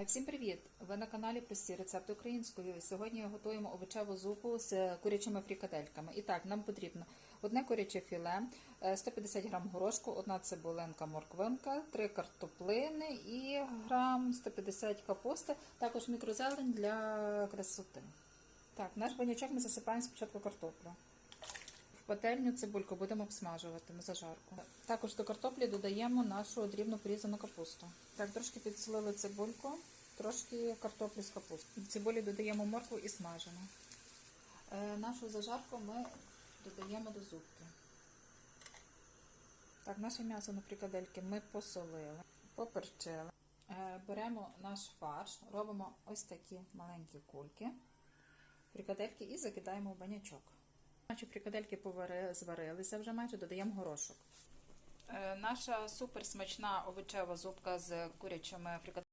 Е, Всім привіт! Ви на каналі Прості рецепти українською. Сьогодні готуємо овочеву зупу з курячими фрікадельками. І так, нам потрібно одне куряче філе, е, 150 грам горошку, одна цибулинка, морквинка, три картоплини і грам 150 капусти, також мікрозелень для красоти. Так, наш банячок ми засипаємо спочатку картоплю. Пательню цибульку будемо обсмажувати на зажарку. Також до картоплі додаємо нашу дрібно порізану капусту. Так, трошки підсолили цибульку, трошки картоплі з капустою. В цибулі додаємо моркву і смажимо. Е, нашу зажарку ми додаємо до зубки. Так, наше м'ясо на фрикадельки ми посолили, поперчили. Е, беремо наш фарш, робимо ось такі маленькі кульки, фрикадельки і закидаємо в банячок. Наші фрикадельки повари, зварилися вже майже, додаємо горошок. Е, наша суперсмачна овочева зубка з курячими фрикадельками